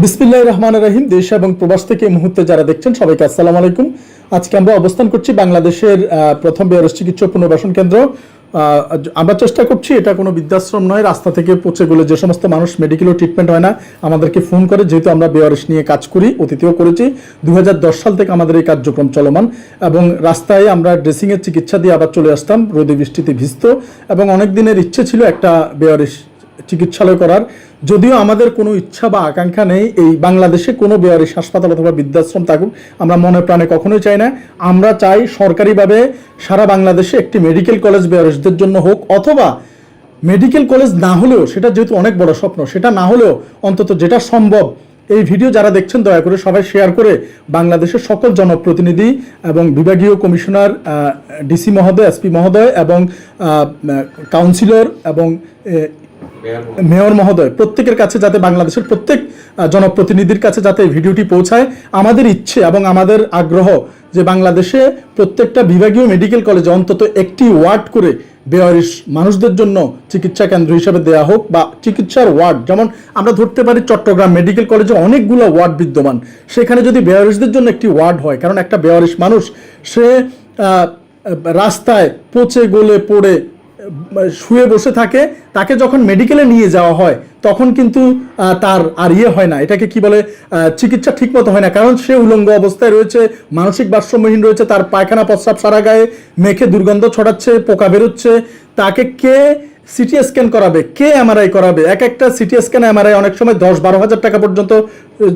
বিসমিল্লাহ রহমান রহিম, দেশ এবং প্রবাস থেকে এই মুহূর্তে যারা দেখছেন সবাইকে আসসালামু আলাইকুম। আজকে আমরা অবস্থান করছি বাংলাদেশের প্রথম বেয়ারস চিকিৎসা পুনর্বাসন কেন্দ্র। আমরা চেষ্টা করছি, এটা কোনো বৃদ্ধাশ্রম নয়, রাস্তা থেকে পচে গেলে যে সমস্ত মানুষ মেডিকেল ট্রিটমেন্ট হয় না, আমাদেরকে ফোন করে, যেহেতু আমরা বেয়ারস নিয়ে কাজ করি অতীতেও করেছি। দুই হাজার দশ সাল থেকে আমাদের এই কার্যক্রম চলমান এবং রাস্তায় আমরা ড্রেসিংয়ের চিকিৎসা দিয়ে আবার চলে আসতাম, রোদে বৃষ্টিতে ভিজত এবং অনেক দিনের ইচ্ছে ছিল একটা বেয়ারিশ চিকিৎসালয় করার। যদিও আমাদের কোনো ইচ্ছা বা আকাঙ্ক্ষা নেই এই বাংলাদেশে কোনো বেয়ারিশ হাসপাতাল অথবা বৃদ্ধাশ্রম থাকুক, আমরা মনে প্রাণে কখনোই চাই না। আমরা চাই সরকারিভাবে সারা বাংলাদেশে একটি মেডিকেল কলেজ বেয়ারিশদের জন্য হোক অথবা মেডিকেল কলেজ না হলেও, সেটা যেহেতু অনেক বড় স্বপ্ন, সেটা না হলেও অন্তত যেটা সম্ভব, এই ভিডিও যারা দেখছেন, দয়া করে সবাই শেয়ার করে বাংলাদেশের সকল জনপ্রতিনিধি এবং বিভাগীয় কমিশনার ডিসি মহোদয়, এসপি মহোদয় এবং কাউন্সিলর এবং মেয়র মহোদয়। প্রত্যেকের কাছে যাতে বাংলাদেশের প্রত্যেক জনপ্রতিনিধির কাছে যাতে ভিডিওটি পৌঁছায়, আমাদের ইচ্ছে এবং আমাদের আগ্রহ যে বাংলাদেশে প্রত্যেকটা বিভাগীয় মেডিকেল কলেজে অন্তত একটি ওয়ার্ড করে বেয়ারিশ মানুষদের জন্য চিকিৎসা কেন্দ্র হিসেবে দেওয়া হোক বা চিকিৎসার ওয়ার্ড। যেমন আমরা ধরতে পারি চট্টগ্রাম মেডিকেল কলেজে অনেকগুলো ওয়ার্ড বিদ্যমান। সেখানে যদি বেয়ারিশদের জন্য একটি ওয়ার্ড হয়, কারণ একটা বেয়ারিশ মানুষ, সে রাস্তায় পচে গলে পড়ে শুয়ে বসে থাকে, তাকে যখন মেডিকেলে নিয়ে যাওয়া হয়, তখন কিন্তু তার আর ইয়ে হয় না। এটাকে কি বলে চিকিৎসা ঠিকমতো হয় না। কারণ সে উলঙ্গ অবস্থায় রয়েছে, মানসিক ভারসাম্যহীন রয়েছে, তার পায়খানা প্রস্রাব সারা গায়ে মেখে দুর্গন্ধ ছড়াচ্ছে, পোকা বেরোচ্ছে। তাকে কে সিটি স্ক্যান করাবে, কে এমআরআই করাবে? এক একটা সিটি স্ক্যান এমআরআই অনেক সময় দশ বারো হাজার টাকা পর্যন্ত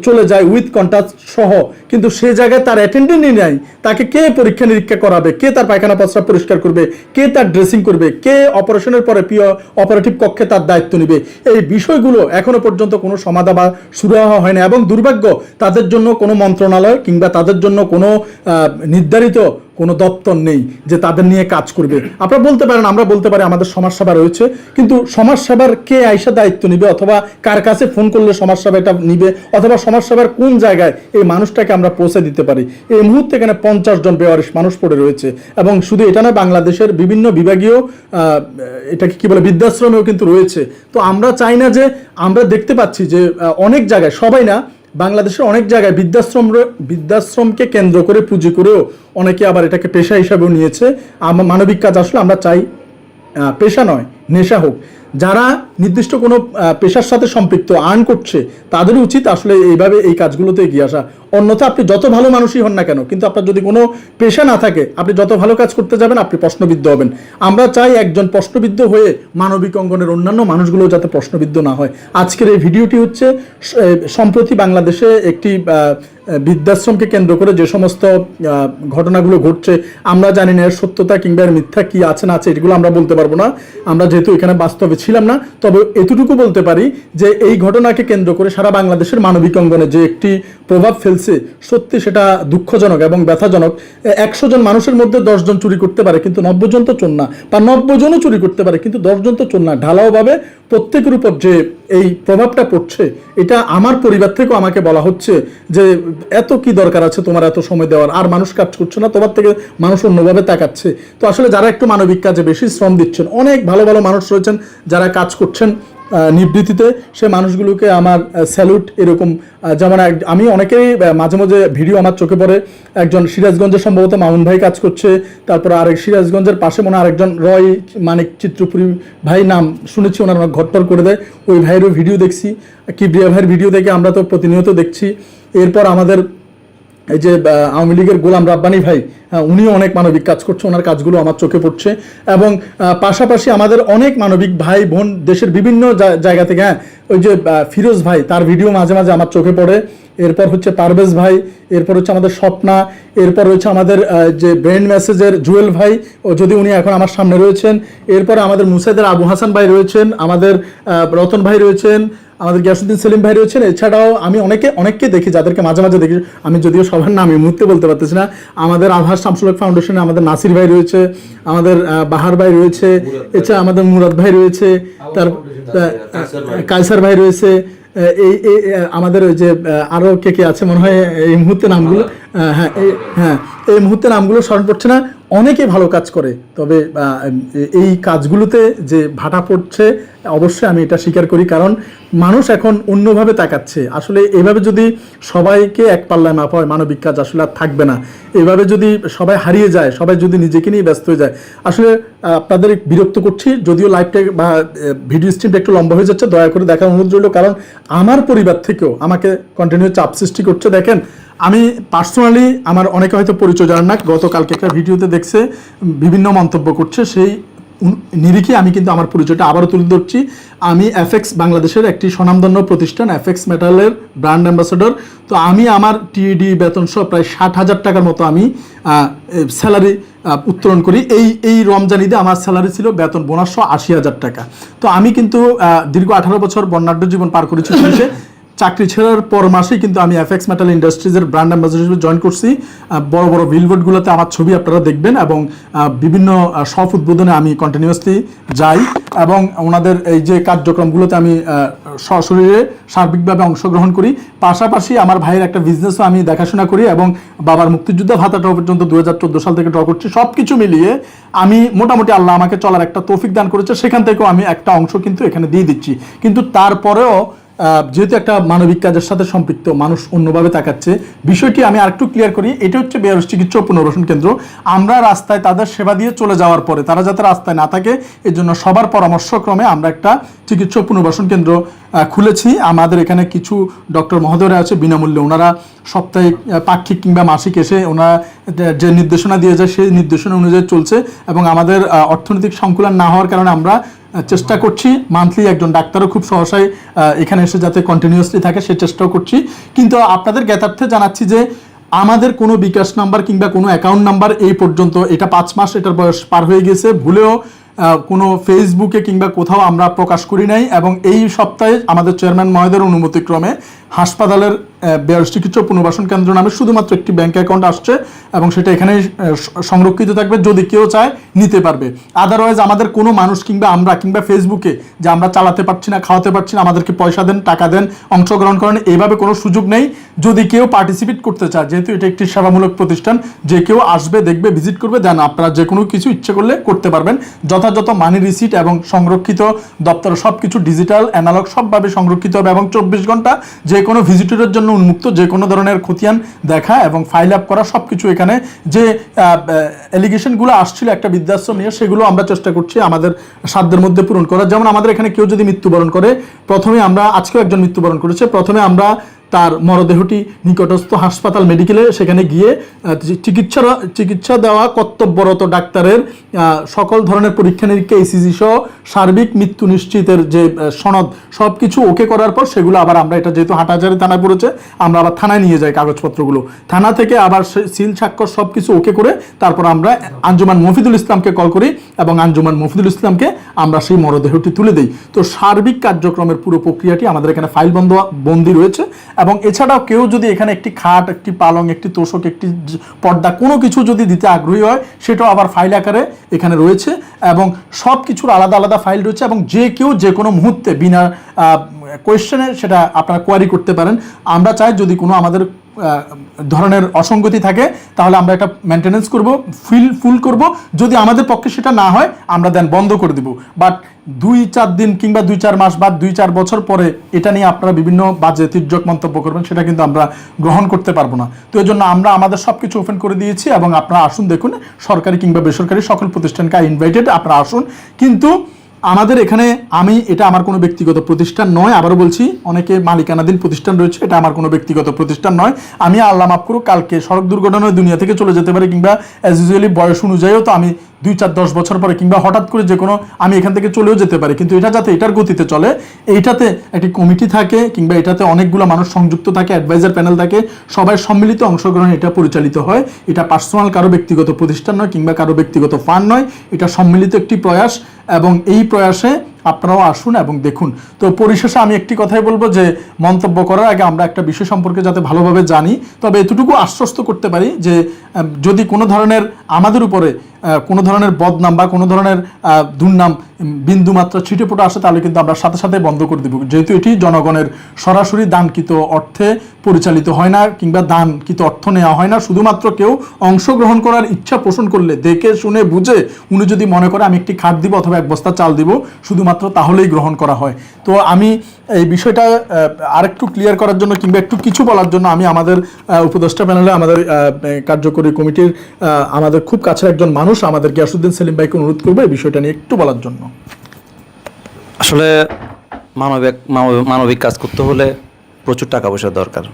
চলে যায় উইথ কন্ট্যাক্ট সহ। কিন্তু সে জায়গায় তার অ্যাটেন্ডেন্টই নাই। তাকে কে পরীক্ষা নিরীক্ষা করাবে? কে তার পায়খানা প্রস্রাব পরিষ্কার করবে? কে তার ড্রেসিং করবে? কে অপারেশনের পরে পিও অপারেটিভ কক্ষে তার দায়িত্ব নেবে? এই বিষয়গুলো এখনও পর্যন্ত কোনো সমাধা বা সুরাহা হয় না এবং দুর্ভাগ্য, তাদের জন্য কোনো মন্ত্রণালয় কিংবা তাদের জন্য কোনো নির্ধারিত কোনো দপ্তর নেই যে তাদের নিয়ে কাজ করবে। আপনারা বলতে পারেন, আমরা বলতে পারি আমাদের সমাজসেবা রয়েছে, কিন্তু সমাজসেবার কে আইসা দায়িত্ব নিবে অথবা কার কাছে ফোন করলে সমাজসেবা এটা নিবে অথবা সমাজসেবার কোন জায়গায় এই মানুষটাকে আমরা পৌঁছে দিতে পারি? এই মুহূর্তে এখানে পঞ্চাশ জন বেওয়ারিশ মানুষ পড়ে রয়েছে এবং শুধু এটা নয়, বাংলাদেশের বিভিন্ন বিভাগীয় এটাকে কি বলে, বৃদ্ধাশ্রমেও কিন্তু রয়েছে। তো আমরা চাই না যে, আমরা দেখতে পাচ্ছি যে অনেক জায়গায়, সবাই না বাংলাদেশের অনেক জায়গায় বৃদ্ধাশ্রম বৃদ্ধাশ্রমকে কেন্দ্র করে পুঁজি করেও অনেকে আবার এটাকে পেশা হিসাবেও নিয়েছে। মানবিক কাজ আসলে আমরা চাই পেশা নয়, নেশা হোক। যারা নির্দিষ্ট কোনো পেশার সাথে সম্পৃক্ত আর্ন করছে তাদের উচিত আসলে এইভাবে এই কাজগুলোতে এগিয়ে আসা। অন্যথা আপনি যত ভালো মানুষই হন না কেন, কিন্তু আপনার যদি কোনো পেশা না থাকে, আপনি যত ভালো কাজ করতে যাবেন, আপনি প্রশ্নবিদ্ধ হবেন। আমরা চাই একজন প্রশ্নবিদ্ধ হয়ে মানবিক অঙ্গনের অন্যান্য মানুষগুলো যাতে প্রশ্নবিদ্ধ না হয়। আজকের এই ভিডিওটি হচ্ছে সম্প্রতি বাংলাদেশে একটি বৃদ্ধাশ্রমকে কেন্দ্র করে যে সমস্ত ঘটনাগুলো ঘটছে, আমরা জানি না এর সত্যতা কিংবা এর মিথ্যা কি আছে না আছে, এগুলো আমরা বলতে পারব না। আমরা যেহেতু এখানে বাস্তবে ছিলাম না, তবে এতটুকু বলতে পারি যে এই ঘটনাকে কেন্দ্র করে সারা বাংলাদেশের মানবিক অঙ্গনে যে একটি প্রভাব ফেলছে, সত্যি সেটা দুঃখজনক এবং ব্যথাজনক। একশো জন মানুষের মধ্যে দশজন চুরি করতে পারে, কিন্তু নব্বই জন তো চোর না। বা নব্বই জনও চুরি করতে পারে, কিন্তু দশজন তো চোর না। ঢালাওভাবে প্রত্যেকের উপর যে এই প্রভাবটা পড়ছে, এটা আমার পরিবার থেকেও আমাকে বলা হচ্ছে যে এত কি দরকার আছে তোমার এত সময় দেওয়ার? আর মানুষ কাজ করছে না, তোমার থেকে মানুষ অন্যভাবে তাকাচ্ছে। তো আসলে যারা একটু মানবিক কাজে বেশি শ্রম দিচ্ছেন, অনেক ভালো ভালো মানুষ রয়েছেন যারা কাজ করছেন নিবৃত্তিতে সে মানুষগুলোকে আমার স্যালুট এরকম যেমন আমি অনেকেই মাঝে মাঝে ভিডিও আমার চোখে পড়ে। একজন সিরাজগঞ্জের সম্ভবত মামুন ভাই কাজ করছে, তারপর আরেক সিরাজগঞ্জের পাশে মনে আরেকজন রয় মানিক চিত্রপুরী ভাই নাম শুনেছি, ওনার অনেক ঘটপর করে দেয়। ওই ভাইয়েরও ভিডিও দেখছি, কিবরিয়া ভাইয়ের ভিডিও দেখে আমরা তো প্রতিনিয়ত দেখছি। এরপর আমাদের এই যে আওয়ামী লীগের গোলাম রাব্বানি ভাই উনিও অনেক মানবিক কাজ করছে, ওনার কাজগুলো আমার চোখে পড়ছে। এবং পাশাপাশি আমাদের অনেক মানবিক ভাই বোন দেশের বিভিন্ন জায়গা থেকে হ্যাঁ ওই যে ফিরোজ ভাই, তার ভিডিও মাঝে মাঝে আমার চোখে পড়ে। এরপর হচ্ছে পারভেজ ভাই, এরপর হচ্ছে আমাদের স্বপ্না, এরপর হচ্ছে আমাদের যে ব্রেন মেসেজের জুয়েল ভাই, ও যদি উনি এখন আমার সামনে রয়েছেন। এরপর আমাদের মুসাইদের আবু হাসান ভাই রয়েছেন, আমাদের রতন ভাই রয়েছেন আমাদের গিয়াসুদ্দিন সেলিম ভাই রয়েছেন। এছাড়াও আমি অনেকে অনেককে দেখি যাদেরকে মাঝে মাঝে দেখি। আমি যদিও সবার নাম এই মুহূর্তে বলতে পারতেছি না। আমাদের আভাস শামসুল হক ফাউন্ডেশনে আমাদের নাসির ভাই রয়েছে আমাদের বাহার ভাই রয়েছে এছাড়া আমাদের মুরাদ ভাই রয়েছে তার কায়সার ভাই। রয়েছে এই এই আমাদের ওই যে আরও কে কে আছে মনে হয় এই মুহূর্তে নামগুলো হ্যাঁ এই হ্যাঁ এই মুহূর্তে নামগুলো স্মরণ পড়ছে না। অনেকে ভালো কাজ করে, তবে এই কাজগুলোতে যে ভাটা পড়ছে, অবশ্যই আমি এটা স্বীকার করি, কারণ মানুষ এখন অন্যভাবে তাকাচ্ছে। আসলে এভাবে যদি সবাইকে এক পাল্লায় মাপা হয়, মানবিক কাজ আসলে আর থাকবে না। এভাবে যদি সবাই হারিয়ে যায়, সবাই যদি নিজেকে নিয়ে ব্যস্ত হয়ে যায়, আসলে আপনাদের বিরক্ত করছি, যদিও লাইভটা বা ভিডিও স্ট্রিমটা একটু লম্বা হয়ে যাচ্ছে, দয়া করে দেখার অনুরোধ রইল, কারণ আমার পরিবার থেকেও আমাকে কন্টিনিউ চাপ সৃষ্টি করছে, দেখেন আমি পার্সোনালি আমার অনেকে হয়তো পরিচয় জানেন না, গতকালকে একটা ভিডিওতে দেখছে, বিভিন্ন মন্তব্য করছে, সেই নিরিখে আমি কিন্তু আমার পরিচয়টা আবারও তুলে ধরছি। আমি এফএক্স বাংলাদেশের একটি স্বনামধন্য প্রতিষ্ঠান এফএক্স মেটালের ব্র্যান্ড অ্যাম্বাসেডর তো আমি আমার টিডি বেতন সহ প্রায় ষাট হাজার টাকার মতো আমি স্যালারি উত্তোলন করি। এই এই রমজান ঈদে আমার স্যালারি ছিল বেতন বোনাস সহ আশি হাজার টাকা। তো আমি কিন্তু দীর্ঘ আঠারো বছর বর্ণাঢ্য জীবন পার করেছি চাকরি ছেড়ার পর মাসেই কিন্তু আমি এফএক্স মেটাল ইন্ডাস্ট্রিজের ব্র্যান্ড অ্যাম্বাসেডর হিসেবে জয়েন করছি। বড় বড় বিলবোর্ডগুলোতে আমার ছবি আপনারা দেখবেন এবং বিভিন্ন সফ উদ্বোধনে আমি কন্টিনিউয়াসলি যাই এবং ওনাদের এই যে কার্যক্রমগুলোতে আমি সশরীরে সার্বিকভাবে অংশগ্রহণ করি। পাশাপাশি আমার ভাইয়ের একটা বিজনেসও আমি দেখাশোনা করি এবং বাবার মুক্তিযুদ্ধ ভাতাটাও পর্যন্ত দু হাজার চোদ্দ সাল থেকে ড্র করছি। সব কিছু মিলিয়ে আমি মোটামুটি আল্লাহ আমাকে চলার একটা তৌফিক দান করেছে। সেখান থেকেও আমি একটা অংশ কিন্তু এখানে দিয়ে দিচ্ছি। কিন্তু তারপরেও যেহেতু একটা মানবিক কাজের সাথে সম্পৃক্ত, মানুষ অন্যভাবে তাকাচ্ছে। বিষয়টি আমি আরেকটু ক্লিয়ার করি, এটা হচ্ছে বেয়ারস চিকিৎসা পুনর্বাসন কেন্দ্র। আমরা রাস্তায় তাদের সেবা দিয়ে চলে যাওয়ার পরে, তারা যাতে রাস্তায় না থাকে এর জন্য সবার পরামর্শক্রমে আমরা একটা চিকিৎসা পুনর্বাসন কেন্দ্র খুলেছি। আমাদের এখানে কিছু ডক্টর মহোদয়রা আছে, বিনামূল্যে ওনারা সপ্তাহে পাক্ষিক কিংবা মাসিক এসে ওনারা যে- নির্দেশনা দিয়ে যায় সেই নির্দেশনা অনুযায়ী চলছে এবং আমাদের অর্থনৈতিক সংকুলন না হওয়ার কারণে আমরা চেষ্টা করছি। মান্থলি একজন ডাক্তারও খুব সহসায় এখানে এসে যাতে কন্টিনিউসলি থাকে, সে চেষ্টাও করছি। কিন্তু আপনাদের জ্ঞাতার্থে জানাচ্ছি যে, আমাদের কোনো বিকাশ নাম্বার কিংবা কোনো অ্যাকাউন্ট নাম্বার এই পর্যন্ত, এটা পাঁচ মাস, এটার বয়স পার হয়ে গেছে। ভুলেও কোনো ফেসবুকে কিংবা কোথাও আমরা প্রকাশ করি নাই এবং এই সপ্তাহে আমাদের চেয়ারম্যান মহোদয়ের অনুমতিক্রমে হাসপাতালের বেয়ারস চিকিৎসা পুনর্বাসন কেন্দ্র নামে শুধুমাত্র একটি ব্যাংক অ্যাকাউন্ট আসছে এবং সেটা স- সংরক্ষিত থাকবে যদি কেউ চায় নিতে পারবে। আদারওয়াইজ আমাদের কোনো মানুষ কিংবা আমরা কিংবা ফেসবুকে যে আমরা চালাতে পারছি না, খাওয়াতে পারছি না, আমাদেরকে পয়সা দেন, টাকা দেন, অংশগ্রহণ করেন, এইভাবে কোনো সুযোগ নেই। যদি কেউ পার্টিসিপেট করতে চায়, যেহেতু এটা একটি সেবামূলক প্রতিষ্ঠান, যে কেউ আসবে, দেখবে ভিজিট করবে দেন আপনারা যে কোনো কিছু ইচ্ছে করলে করতে পারবেন। যথাযথ মানি রিসিট এবং সংরক্ষিত দপ্তর সব কিছু ডিজিটাল অ্যানালগ সবভাবে সংরক্ষিত হবে এবং চব্বিশ ঘণ্টা যে কোনো ভিজিটরের জন্য উন্মুক্ত যে কোনো ধরনের খতিয়ান দেখা এবং ফাইল আপ করা সব কিছু এখানে যে এলিগেশনগুলো আসছিল একটা বৃদ্ধাশ্রম নিয়ে, সেগুলো আমরা চেষ্টা করছি আমাদের সাধ্যের মধ্যে পূরণ করার। যেমন আমাদের এখানে কেউ যদি মৃত্যুবরণ করে, প্রথমে আমরা, আজকেও একজন মৃত্যুবরণ করেছে, প্রথমে আমরা তার মরদেহটি নিকটস্থ হাসপাতাল মেডিকেলে সেখানে গিয়ে চিকিৎসা চিকিৎসা দেওয়া কর্তব্যরত ডাক্তারের সকল ধরনের পরীক্ষা নিরীক্ষা ইসিজি সহ সার্বিক মৃত্যু নিশ্চিতের যে সনদ সব কিছু ওকে করার পর সেগুলো আবার আমরা এটা যেহেতু হাটাজারি থানায় পড়েছে, আমরা আবার থানায় নিয়ে যাই কাগজপত্রগুলো। থানা থেকে আবার সিল, স্বাক্ষর সব কিছু ওকে করে তারপর আমরা আঞ্জুমান মফিদুল ইসলামকে কল করি এবং আঞ্জুমান মফিদুল ইসলামকে আমরা সেই মরদেহটি তুলে দিই। তো সার্বিক কার্যক্রমের পুরো প্রক্রিয়াটি আমাদের এখানে ফাইল বন্ধ, বন্দি রয়েছে এবং এছাড়াও কেউ যদি এখানে একটি খাট, একটি পালং, একটি তোষক, একটি পর্দা কোনো কিছু যদি দিতে আগ্রহী হয়, সেটাও আবার ফাইল আকারে এখানে রয়েছে এবং সব কিছুর আলাদা আলাদা ফাইল রয়েছে এবং যে কেউ যে কোনো মুহূর্তে বিনা কোয়েশ্চেনে সেটা আপনারা কোয়ারি করতে পারেন। আমরা চাই যদি কোনো আমাদের ধরনের অসঙ্গতি থাকে, তাহলে আমরা এটা মেনটেনেন্স করব ফিল ফুল করব। যদি আমাদের পক্ষে সেটা না হয়, আমরা দেন বন্ধ করে দিব। বাট দুই চার দিন কিংবা দুই চার মাস বা দুই চার বছর পরে এটা নিয়ে আপনারা বিভিন্ন বাজে তির্যক মন্তব্য করবেন, সেটা কিন্তু আমরা গ্রহণ করতে পারব না। তো এই জন্য আমরা আমাদের সব কিছু ওপেন করে দিয়েছি এবং আপনারা আসুন দেখুন, সরকারি কিংবা বেসরকারি সকল প্রতিষ্ঠানকে ইনভাইটেড আপনারা আসুন। কিন্তু আমাদের এখানে আমি, এটা আমার কোনো ব্যক্তিগত প্রতিষ্ঠান নয়, আবারও বলছি, অনেকে মালিকানাধীন প্রতিষ্ঠান রয়েছে, এটা আমার কোনো ব্যক্তিগত প্রতিষ্ঠান নয়। আমি আল্লাহ মাফ করুক, কালকে সড়ক দুর্ঘটনায় দুনিয়া থেকে চলে যেতে পারি কিংবা অ্যাজ ইউজুয়ালি বয়স অনুযায়ীও তো আমি দুই চার দশ বছর পরে কিংবা হঠাৎ করে যে কোনো আমি এখান থেকে চলেও যেতে পারি। কিন্তু এটা যাতে এটার গতিতে চলে, এইটাতে একটি কমিটি থাকে কিংবা এটাতে অনেকগুলো মানুষ সংযুক্ত থাকে অ্যাডভাইজার প্যানেল থাকে, সবাই সম্মিলিত অংশগ্রহণ এটা পরিচালিত হয়। এটা পার্সোনাল কারও ব্যক্তিগত প্রতিষ্ঠান নয় কিংবা কারও ব্যক্তিগত ফান্ড নয়, এটা সম্মিলিত একটি প্রয়াস এবং এই প্রয়াসে আপনারাও আসুন এবং দেখুন। তো পরিশেষে আমি একটি কথাই বলব যে মন্তব্য করার আগে আমরা একটা বিষয় সম্পর্কে যাতে ভালোভাবে জানি, তবে এতটুকু আশ্বস্ত করতে পারি যে যদি কোনো ধরনের আমাদের উপরে কোনো ধরনের বদনাম বা কোনো ধরনের দুর্নাম উম, বিন্দুমাত্রা ছিটে ফোটা আসে তাহলে কিন্তু আমরা সাথে সাথে বন্ধ করে দেবো। যেহেতু এটি জনগণের সরাসরি দানকৃত অর্থে পরিচালিত হয় না কিংবা দানকৃত অর্থ নেওয়া হয় না শুধুমাত্র কেউ অংশগ্রহণ করার ইচ্ছা পোষণ করলে দেখে শুনে বুঝে উনি যদি মনে করে আমি একটি খাট দিব অথবা এক বস্তা চাল দিব শুধুমাত্র তাহলেই গ্রহণ করা হয়। তো আমি এই বিষয়টা আরেকটু ক্লিয়ার করার জন্য কিংবা একটু কিছু বলার জন্য আমি আমাদের উপদেষ্টা প্যানেলে আমাদের কার্যকরী কমিটির আমাদের খুব কাছের একজন মানুষ আমাদের গিয়াসুদ্দিন সেলিম ভাইকে অনুরোধ করব এই বিষয়টা নিয়ে একটু বলার জন্য। আসলে মানবিক মানবিক কাজ করতে হলে প্রচুর টাকা পয়সার দরকার।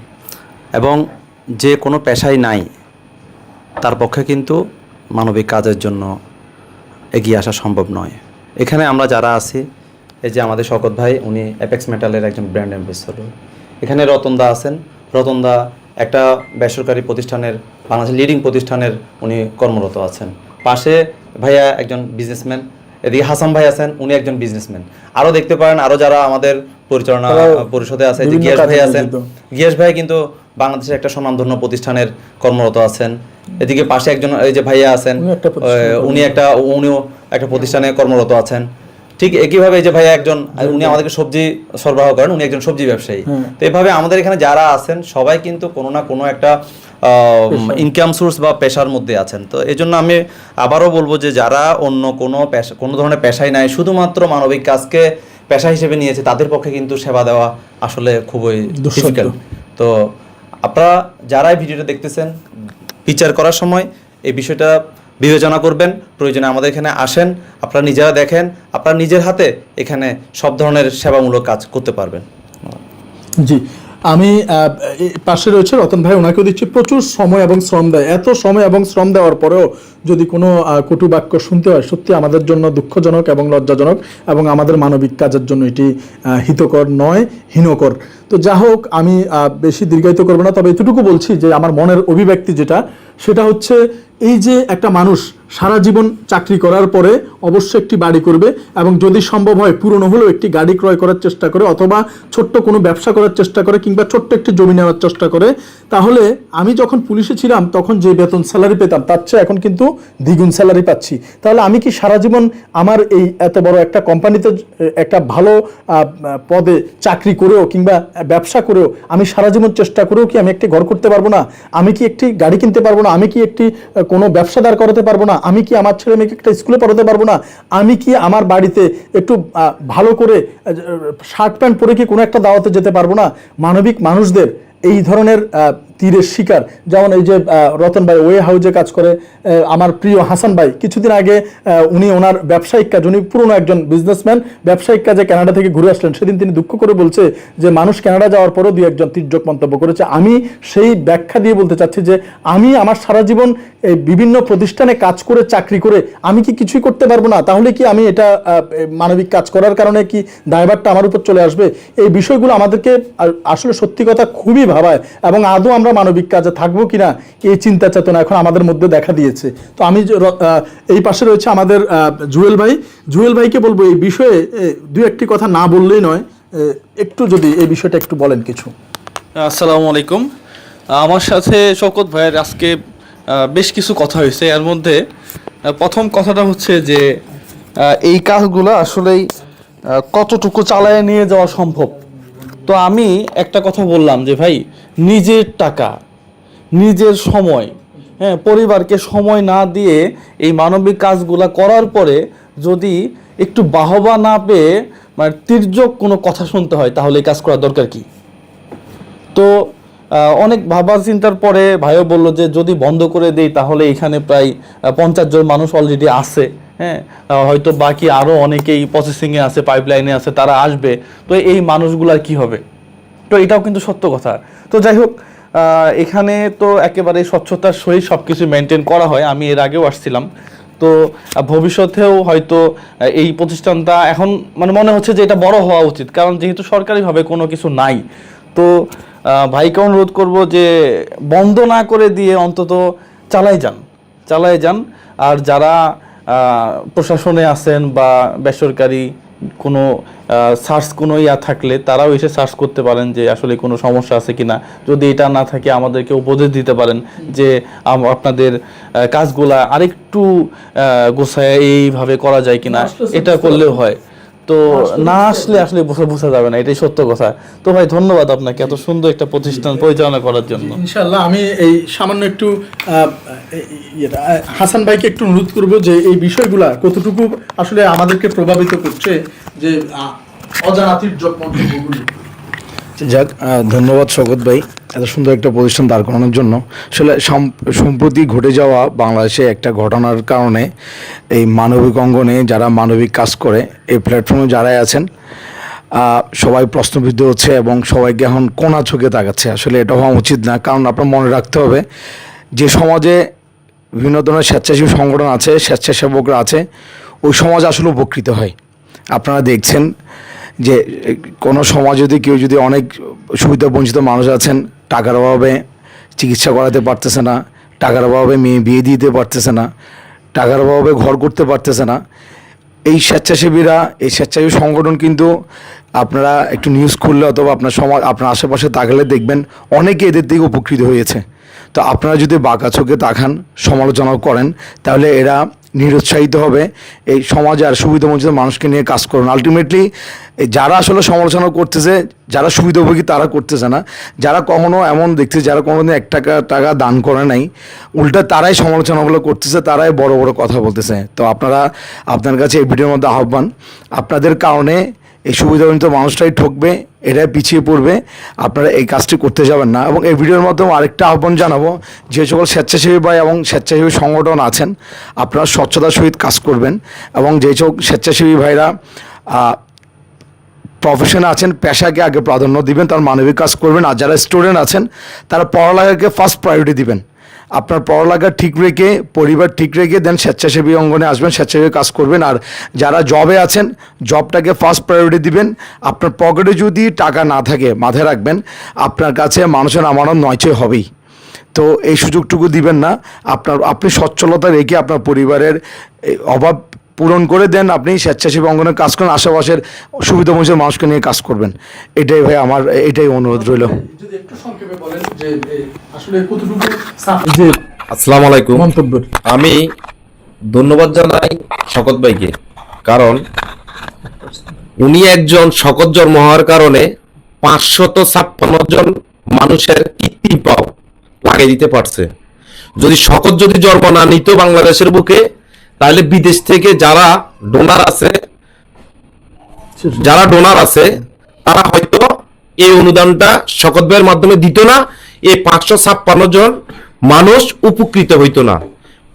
এবং যে কোনো পেশাই নাই, তার পক্ষে কিন্তু মানবিক কাজের জন্য এগিয়ে আসা সম্ভব নয়। এখানে আমরা যারা আছি, এই যে আমাদের শকত ভাই, উনি অ্যাপেক্স মেটালের একজন ব্র্যান্ড অ্যাম্বাসেডর এখানে রতনদা আছেন। রতনদা একটা বেসরকারি প্রতিষ্ঠানের, বাংলাদেশের লিডিং প্রতিষ্ঠানের উনি কর্মরত আছেন। পাশে ভাইয়া একজন বিজনেসম্যান এদিকে হাসান ভাই আছেন উনি একজন বিজনেসম্যান আরও দেখতে পারেন আরও যারা আমাদের পরিচালনা পরিষদে আছে যে গিয়াস ভাই আছেন। গিয়াস ভাই কিন্তু বাংলাদেশের একটা স্বনামধন্য প্রতিষ্ঠানের কর্মরত আছেন। এদিকে পাশে একজন এই যে ভাইয়া আছেন উনি একটা উনিও একটা প্রতিষ্ঠানে কর্মরত আছেন। ঠিক একইভাবে যে ভাইয়া একজন উনি আমাদেরকে সবজি সরবরাহ করেন উনি একজন সবজি ব্যবসায়ী। তো এভাবে আমাদের এখানে যারা আছেন সবাই কিন্তু কোনো না কোনো একটা ইনকাম সোর্স বা পেশার মধ্যে আছেন। তো এই জন্য আমি আবারও বলব যে যারা অন্য কোনো পেশা কোনো ধরনের পেশাই নাই শুধুমাত্র মানবিক কাজকে পেশা হিসেবে নিয়েছে তাদের পক্ষে কিন্তু সেবা দেওয়া আসলে খুবই। ডিফিকাল্ট তো আপনারা যারাই ভিডিওটা দেখতেছেন বিচার করার সময় এই বিষয়টা বিবেচনা করবেন, প্রয়োজনে আমাদের এখানে আসেন, আপনারা নিজেরা দেখেন, আপনারা নিজের হাতে এখানে সব ধরনের সেবামূলক কাজ করতে পারবেন। জি, আমি পাশে রয়েছে রতন ভাই, ওনাকেও দিচ্ছি প্রচুর সময় এবং শ্রম দেয়। এত সময় এবং শ্রম দেওয়ার পরেও যদি কোনো কটু বাক্য শুনতে হয়, সত্যি আমাদের জন্য দুঃখজনক এবং লজ্জাজনক এবং আমাদের মানবিক কাজের জন্য এটি হিতকর নয়, হীনকর। তো যা হোক, আমি বেশি দীর্ঘায়িত করব না, তবে এতটুকু বলছি যে আমার মনের অভিব্যক্তি যেটা, সেটা হচ্ছে এই যে একটা মানুষ সারা জীবন চাকরি করার পরে অবশ্যই একটি বাড়ি করবে এবং যদি সম্ভব হয় পুরনো হলেও একটি গাড়ি ক্রয় করার চেষ্টা করে অথবা ছোট্ট কোনো ব্যবসা করার চেষ্টা করে কিংবা ছোট্ট একটি জমি নেওয়ার চেষ্টা করে, তাহলে আমি যখন পুলিশে ছিলাম তখন যে বেতন স্যালারি পেতাম তার চেয়ে এখন কিন্তু দ্বিগুণ স্যালারি পাচ্ছি। তাহলে আমি কি সারা জীবন আমার এই এত বড় একটা কোম্পানিতে একটা ভালো পদে চাকরি করেও কিংবা ব্যবসা করেও, আমি সারা জীবন চেষ্টা করেও কি আমি একটি ঘর করতে পারব না? আমি কি একটি গাড়ি কিনতে পারব না? আমি কি একটি কোনো ব্যবসা দাঁড় করাতে পারব না? আমি কি আমার ছেলে মেয়েকে একটা স্কুলে পড়াতে পারব না? আমি কি আমার বাড়িতে একটু ভালো করে শার্ট প্যান্ট পরে কি কোনো একটা দাওয়াতে যেতে পারব না? মানবিক মানুষদের এই ধরনের তীরের শিকার। যেমন এই যে রতন ভাই ওয়ে হাউজে কাজ করে আমার প্রিয় হাসান ভাই, কিছুদিন আগে উনি ওনার ব্যবসায়িক কাজ, উনি পুরনো একজন বিজনেসম্যান ব্যবসায়িক কাজে কানাডা থেকে ঘুরে আসলেন। সেদিন তিনি দুঃখ করে বলছে যে, মানুষ কানাডা যাওয়ার পরও দুই একজন তির্যক মন্তব্য করেছে। আমি সেই ব্যাখ্যা দিয়ে বলতে চাচ্ছি যে, আমি আমার সারা জীবন এই বিভিন্ন প্রতিষ্ঠানে কাজ করে, চাকরি করে, আমি কি কিছুই করতে পারব না? তাহলে কি আমি এটা মানবিক কাজ করার কারণে কি দায়ভারটা আমার উপর চলে আসবে? এই বিষয়গুলো আমাদেরকে আসলে সত্যি কথা খুবই ভাবায় এবং আদৌ আমরা মানবিক কাজে থাকব কিনা, এই চিন্তা চেতনা এখন আমাদের মধ্যে দেখা দিয়েছে। তো আমি এই পাশে রয়েছে আমাদের জুয়েল ভাই। জুয়েল ভাইকে বলব এই বিষয়ে দু একটি কথা না বললেই নয় একটু যদি এই বিষয়টা একটু বলেন কিছু। আসসালামু আলাইকুম। আমার সাথে শওকত ভাইয়ের আজকে বেশ কিছু কথা হয়েছে। এর মধ্যে প্রথম কথাটা হচ্ছে যে এই কাজগুলো আসলেই কতটুকু চালায় নিয়ে যাওয়া সম্ভব? তো আমি একটা কথা বললাম যে ভাই, নিজের টাকা, নিজের সময় হ্যাঁ পরিবারকে সময় না দিয়ে এই মানবিক কাজগুলা করার পরে যদি একটু বাহবা না পেয়ে মানে তির্যক কোনো কথা শুনতে হয়, তাহলে এই কাজ করা দরকার কি? তো অনেক ভাবার চিন্তার পরে ভাইও বলল যে যদি বন্ধ করে দেই, তাহলে এখানে প্রায় পঞ্চাশ জন মানুষ অলরেডি আছে। হ্যাঁ হয়তো বাকি আরও অনেকেই প্রসেসিংয়ে আছে পাইপলাইনে আছে, তারা আসবে। তো এই মানুষগুলার কি হবে? তো এটাও কিন্তু সত্য কথা। তো যাই হোক এখানে তো একেবারে স্বচ্ছতার সহিত সব কিছু মেনটেন করা হয়। আমি এর আগেও আসছিলাম। তো ভবিষ্যতেও হয়তো এই প্রতিষ্ঠানটা এখন মানে মনে হচ্ছে যে এটা বড় হওয়া উচিত। কারণ যেহেতু সরকারিভাবে কোনো কিছু নাই। তো ভাইকে অনুরোধ করব যে বন্ধ না করে দিয়ে অন্তত চালাই যান। চালাই যান। আর যারা প্রশাসনে আছেন বা বেসরকারি কোনো সার্চ কোনো ইয়া থাকলে তারাও এসে সার্চ করতে পারেন যে আসলে কোনো সমস্যা আছে কি না যদি এটা না থাকে আমাদেরকে উপদেশ দিতে পারেন যে আপনাদের কাজগুলা আরেকটু গোছায় এইভাবে করা যায় কিনা। না এটা করলেও হয়। তো না আসলে আসলে বোঝা বোঝা যাবে না এটাই সত্য কথা। তো ভাই ধন্যবাদ আপনাকে এত সুন্দর একটা প্রতিষ্ঠান পরিচালনা করার জন্য। ইনশাল্লাহ আমি এই সামান্য একটু হাসান ভাইকে একটু অনুরোধ করব যে এই বিষয়গুলা কতটুকু আসলে আমাদেরকে প্রভাবিত করছে যে অজানাতির মন্তব্যগুলো যাক ধন্যবাদ শকত ভাই। এত সুন্দর একটা প্রতিষ্ঠান দাঁড় করানোর জন্য। আসলে সম্প্রতি ঘটে যাওয়া বাংলাদেশে একটা ঘটনার কারণে এই মানবিক অঙ্গনে যারা মানবিক কাজ করে, এই প্ল্যাটফর্মে যারাই আছেন সবাই প্রশ্নবিদ্ধ হচ্ছে এবং সবাইকে এখন কোনা চোখে তাকাচ্ছে। আসলে এটা হওয়া উচিত না, কারণ আপনার মনে রাখতে হবে, যে সমাজে বিভিন্ন ধরনের স্বেচ্ছাসেবী সংগঠন আছে, স্বেচ্ছাসেবকরা আছে, ওই সমাজ আসলে উপকৃত হয়। আপনারা দেখছেন যে, কোনো সমাজ যদি কেউ যদি অনেক সুবিধা বঞ্চিত মানুষ আছেন, টাকার অভাবে চিকিৎসা করাতে পারতেছে না, টাকার অভাবে মেয়ে বিয়ে দিতে পারতেছে না, টাকার অভাবে ঘর করতে পারতেছে না, এই স্বেচ্ছাসেবীরা, এই স্বেচ্ছাসেবী সংগঠন কিন্তু আপনারা একটু নিউজ খুললে অথবা আপনার সমাজ, আপনার আশেপাশে তাকালে দেখবেন অনেকে এদের থেকে উপকৃত হয়েছে। তো আপনারা যদি বাঁকা চোখে তাকান সমালোচনা করেন, তাহলে এরা নিরুৎসাহিত হবে। এই সমাজ আর সুবিধা সুবিধাবঞ্চিত মানুষকে নিয়ে কাজ করুন। আলটিমেটলি যারা আসলে সমালোচনা করতেছে, যারা সুবিধাভোগী তারা করতেছে না। যারা কখনো এমন দেখছে, যারা কোনোদিন এক টাকা টাকা দান করে নাই, উল্টা তারাই সমালোচনাগুলো করতেছে, তারাই বড় বড় কথা বলতেছে। তো আপনারা, আপনার কাছে এই ভিডিওর মধ্যে আহ্বান, আপনাদের কারণে এই সুবিধাবঞ্চিত মানুষটাই ঠকবে এটাই পিছিয়ে পড়বে, আপনারা এই কাজটি করতে যাবেন না। এবং এই ভিডিওর মাধ্যমে আরেকটা আহ্বান জানাব যে সকল স্বেচ্ছাসেবী ভাই এবং স্বেচ্ছাসেবী সংগঠন আছেন, আপনারা স্বচ্ছতার সহিত কাজ করবেন এবং যে সব স্বেচ্ছাসেবী ভাইরা প্রফেশনে আছেন, পেশাকে আগে প্রাধান্য দিবেন, তার মানবিক কাজ করবেন। আর যারা স্টুডেন্ট আছেন, তারা পড়ালেখাকে ফার্স্ট প্রায়োরিটি দিবেন। আপনার পড়ালেখা ঠিক রেখে, পরিবার ঠিক রেখে দেন স্বেচ্ছাসেবী অঙ্গনে আসবেন, স্বেচ্ছাসেবী কাজ করবেন। আর যারা জবে আছেন জবটাকে ফার্স্ট প্রায়োরিটি দিবেন। আপনার পকেটে যদি টাকা না থাকে, মাথায় রাখবেন, আপনার কাছে মানুষের আমানত নয়চয় হবেই। তো এই সুযোগটুকু দিবেন না। আপনার, আপনি সচ্ছলতা রেখে আপনার পরিবারের অভাব পূরণ করে দেন আপনি স্বেচ্ছাসেবী অঙ্গনে কাজ করেন আশেপাশের সুবিধা বঞ্চিত মানুষকে নিয়ে কাজ করবেন। এটাই ভাই আমার এটাই অনুরোধ রইল। যদি একটু সংক্ষেপে বলেন যে এই আসলে কতটুকু সাপ- জি আসসালামু আলাইকুম। আমি ধন্যবাদ জানাই শকত ভাইকে কারণ উনি একজন শকত জন্ম হওয়ার কারণে পাঁচশত ছাপ্পান্ন জন মানুষের কৃত্রিম পাও লাগিয়ে দিতে পারছে। যদি শকত যদি জন্ম না নিত বাংলাদেশের বুকে তাহলে বিদেশ থেকে যারা ডোনার আছে, যারা ডোনার আছে, তারা হয়তো এই অনুদানটা শকত ভাইয়ের মাধ্যমে দিত না, এই পাঁচশো ছাপ্পান্ন জন মানুষ উপকৃত হইতো না।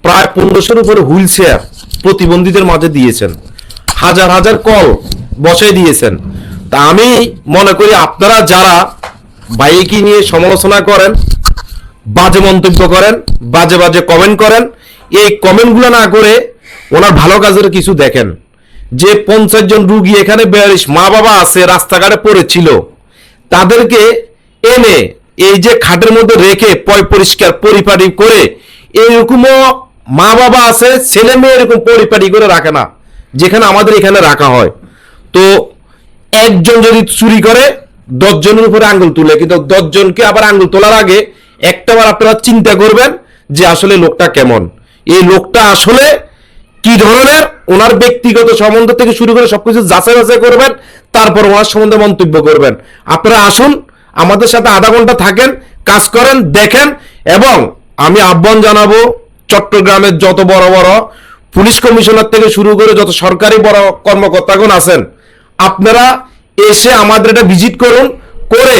প্রায় পনেরোশোর উপরে হুইল চেয়ার প্রতিবন্ধীদের মাঝে দিয়েছেন। হাজার হাজার কল বসাই দিয়েছেন। তা আমি মনে করি আপনারা যারা বাইকে নিয়ে সমালোচনা করেন, বাজে মন্তব্য করেন, বাজে বাজে কমেন্ট করেন এই কমেন্টগুলো না করে ওনার ভালো কাজের কিছু দেখেন। যে পঞ্চাশ জন রুগী এখানে বেয়ারিশ, মা বাবা আছে, রাস্তাঘাটে পড়েছিল, তাদেরকে এনে এই যে খাটের মধ্যে রেখে পয় পরিষ্কার পরিপাটি করে এইরকমও মা বাবা আছে, ছেলে মেয়ে এরকম পরিপাটি করে রাখে না, যেখানে আমাদের এখানে রাখা হয়। তো একজন যদি চুরি করে, দশজনের উপরে আঙ্গুল তুলে, কিন্তু দশজনকে আবার আঙ্গুল তোলার আগে একটাবার আপনারা চিন্তা করবেন যে আসলে লোকটা কেমন। এই লোকটা আসলে কি ধরনের? ওনার ব্যক্তিগত সম্বন্ধ থেকে শুরু করে সবকিছু যাচাই বাছাই করবেন, তারপর ওনার সম্বন্ধে মন্তব্য করবেন। আপনারা আসুন, আমাদের সাথে আধা ঘণ্টা থাকেন, কাজ করেন, দেখেন, এবং আমি আহ্বান জানাব চট্টগ্রামের যত বড় বড় পুলিশ কমিশনার থেকে শুরু করে যত সরকারি বড় কর্মকর্তাগণ আছেন, আপনারা এসে আমাদের এটা ভিজিট করুন, করে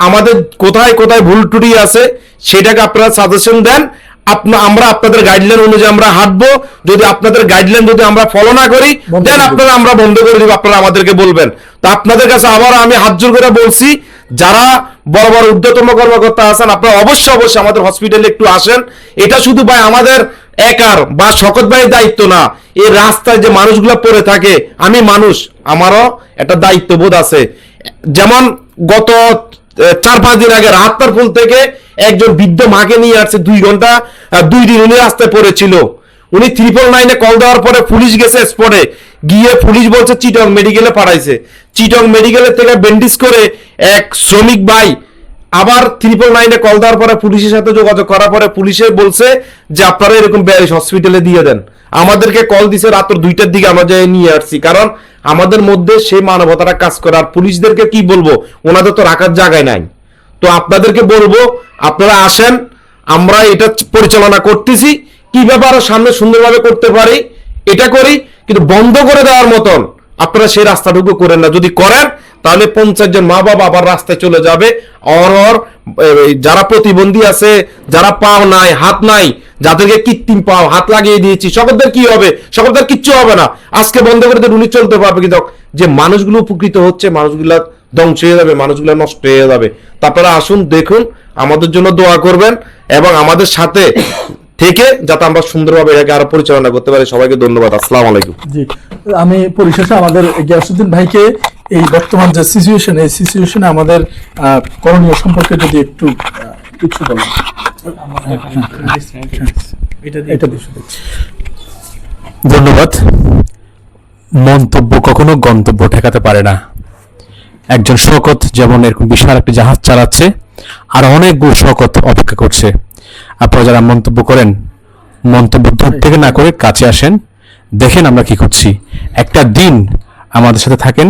আমাদের কোথায় কোথায় ভুল ত্রুটি আছে, সেটাকে আপনারা সাজেশন দেন আপনা আমরা আপনাদের গাইডলাইন অনুযায়ী আমরা হাঁটবো। যদি আপনাদের গাইডলাইন যদি আমরা ফলো না করি দেন আপনারা আমরা বন্ধ করে দিব আপনারা আমাদেরকে বলবেন। তা আপনাদের কাছে আবার আমি হাত জোর করে বলছি যারা বড় বড় ঊর্ধ্বতম কর্মকর্তা আছেন আপনারা অবশ্যই অবশ্যই আমাদের হসপিটালে একটু আসেন। এটা শুধু ভাই আমাদের একার বা শকত ভাইয়ের দায়িত্ব না এই রাস্তায় যে মানুষগুলো পড়ে থাকে আমি মানুষ আমারও একটা দায়িত্ববোধ আছে। যেমন গত চার পাঁচ দিন আগে রাহাত্তার ফুল থেকে একজন বৃদ্ধ মাকে নিয়ে আসছে দুই ঘণ্টা দুই দিন উনি রাস্তায় পড়েছিল। উনি ত্রিপল নাইনে কল দেওয়ার পরে পুলিশ গেছে স্পটে গিয়ে পুলিশ বলছে, চিটং মেডিকেলে পাঠাইছে। চিটং মেডিকেলের থেকে ব্যান্ডেজ করে এক শ্রমিক ভাই আবার ট্রিপল নাইনে কল দেওয়ার পরে পুলিশের সাথে যোগাযোগ করার পরে পুলিশে বলছে যে, আপনারা এরকম ব্যারিস হসপিটালে দিয়ে দেন। আমাদেরকে কল দিছে রাত্র দুইটার দিকে আমরা যাই নিয়ে আসছি। কারণ আমাদের মধ্যে সেই মানবতাটা কাজ করে। আর পুলিশদেরকে কি বলব? ওনাদের তো রাখার জায়গায় নাই। তো আপনাদেরকে বলব, আপনারা আসেন, আমরা এটা পরিচালনা করতেছি। কীভাবে আরও সামনে সুন্দরভাবে করতে পারি? এটা করি, কিন্তু বন্ধ করে দেওয়ার মতন। আপনারা সেই রাস্তাটুকু করেন না। যদি করেন, তাহলে পঞ্চাশ জন মা বাবা আবার রাস্তায় চলে যাবে। অর অর যারা প্রতিবন্ধী আছে, যারা পাও নাই, হাত নাই, যাদেরকে কৃত্রিম পাও, হাত লাগিয়ে দিয়েছি, সকলদের কি হবে? সকলদের কিচ্ছু হবে না। আজকে বন্ধ করে দিলে উনি চলতে পারবে কিন্তু যে মানুষগুলো উপকৃত হচ্ছে, মানুষগুলা ধ্বংস হয়ে যাবে, মানুষগুলো নষ্ট হয়ে যাবে। তারপরে আসুন, দেখুন, আমাদের জন্য দোয়া করবেন এবং আমাদের সাথে থেকে যাতে আমরা সুন্দরভাবে এটাকে আরও পরিচালনা করতে পারি। সবাইকে ধন্যবাদ। আসসালাম আলাইকুম। আমি পরিশেষে আমাদের গিয়াসুদ্দিন ভাইকে এই বর্তমান যে সিচুয়েশন এই সিচুয়েশনে আমাদের করণীয় সম্পর্কে যদি একটু কিছু বলেন। ধন্যবাদ। মন্তব্য কখনো গন্তব্য ঠেকাতে পারে না। একজন শকত যেমন এরকম বিশাল একটি জাহাজ চালাচ্ছে আর অনেকগুলো শকত অপেক্ষা করছে। আপনারা যারা মন্তব্য করেন মন্তব্য দূর থেকে না করে কাছে আসেন। দেখেন আমরা কি করছি। একটা দিন আমাদের সাথে থাকেন,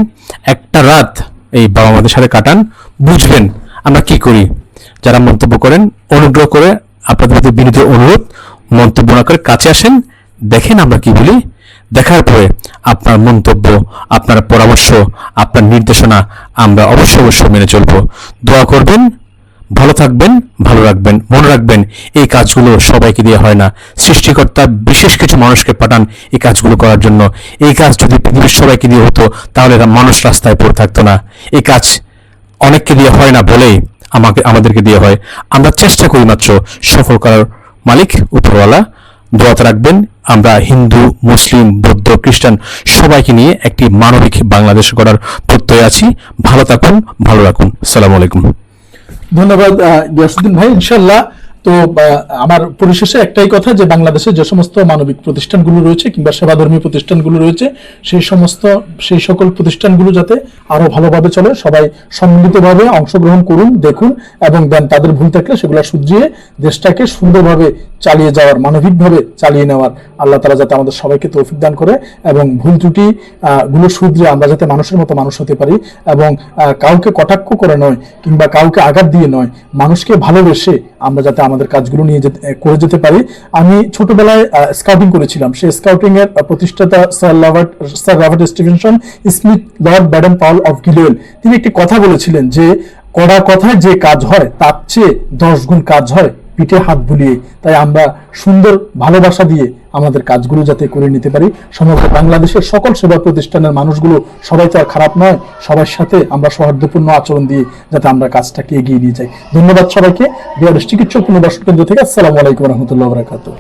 একটা রাত এই বাবা মাদের সাথে কাটান, বুঝবেন আমরা কি করি। যারা মন্তব্য করেন, অনুগ্রহ করে আপনাদের প্রতি বিনীত অনুরোধ, মন্তব্য না করে কাছে আসেন, দেখেন আমরা কি বলি। দেখার পরে আপনার মন্তব্য, আপনার পরামর্শ, আপনার নির্দেশনা আমরা অবশ্যই অবশ্যই মেনে চলব। দোয়া করবেন ভালো থাকবেন, ভালো রাখবেন, মনে রাখবেন, এই কাজগুলো সবাইকে দিয়ে হয় না। সৃষ্টিকর্তা বিশেষ কিছু মানুষকে পাঠান এই কাজগুলো করার জন্য। এই কাজ যদি পৃথিবীর সবাইকে দিয়ে হতো, তাহলে মানুষ রাস্তায় পড়ে থাকতো না। এই কাজ অনেককে দিয়ে হয় না বলেই আমাকে, আমাদেরকে দিয়ে হয়। আমরা চেষ্টা করি মাত্র সফল করার। মালিক, উপরওয়ালা, দোয়াতে রাখবেন, আমরা হিন্দু, মুসলিম, বৌদ্ধ, খ্রিস্টান সবাইকে নিয়ে একটি মানবিক বাংলাদেশ গড়ার প্রত্যয় আছি। ভালো থাকুন, ভালো রাখুন। সালাম আলাইকুম। ধন্যবাদ গিয়াসুদ্দিন ভাই। ইনশাল্লাহ, তো আমার পরিশেষে একটাই কথা যে বাংলাদেশে যে সমস্ত মানবিক প্রতিষ্ঠানগুলো রয়েছে কিংবা সেবাধর্মী প্রতিষ্ঠানগুলো রয়েছে, সেই সমস্ত, সেই সকল প্রতিষ্ঠানগুলো যাতে আরও ভালোভাবে চলে, সবাই সম্মিলিতভাবে অংশগ্রহণ করুন, দেখুন, এবং দেন তাদের ভুল থাকলে সেগুলো শুধরিয়ে দেশটাকে সুন্দরভাবে চালিয়ে যাওয়ার, মানবিকভাবে চালিয়ে নেওয়ার আল্লাহ তালা যাতে আমাদের সবাইকে তৌফিক দান করে এবং ভুল ত্রুটি গুলো শুধরে আমরা যাতে মানুষের মতো মানুষ হতে পারি এবং কাউকে কটাক্ষ করে নয় কিংবা কাউকে আঘাত দিয়ে নয়, মানুষকে ভালোবেসে আমরা যাতে আমাদের কাজগুলো নিয়ে করে যেতে পারি। আমি ছোটবেলায় স্কাউটিং করেছিলাম। সেই স্কাউটিং এর প্রতিষ্ঠাতা sir Robert sir Robert Stephenson Smyth Lord Baden Powell of Gilwell তিনি একটি কথা বলেছিলেন যে, কড়া কথায় যে কাজ হয়, তার চেয়ে দশ গুণ কাজ হয়। পিঠে হাত বুলিয়ে, তাই আমরা সুন্দর ভালোবাসা দিয়ে আমাদের কাজগুলো যাতে করে নিতে পারি। সমগ্র বাংলাদেশের সকল সেবা প্রতিষ্ঠানের মানুষগুলো, সবাই তো আর খারাপ নয়, সবার সাথে আমরা সৌহার্দ্যপূর্ণ আচরণ দিয়ে যাতে আমরা কাজটাকে এগিয়ে নিয়ে যাই। ধন্যবাদ সবাইকে। বিহারের চিকিৎসক পুনর্বাসন কেন্দ্র থেকে আসসালামু আলাইকুম রহমতুল্লাহ বরাকাতুহ।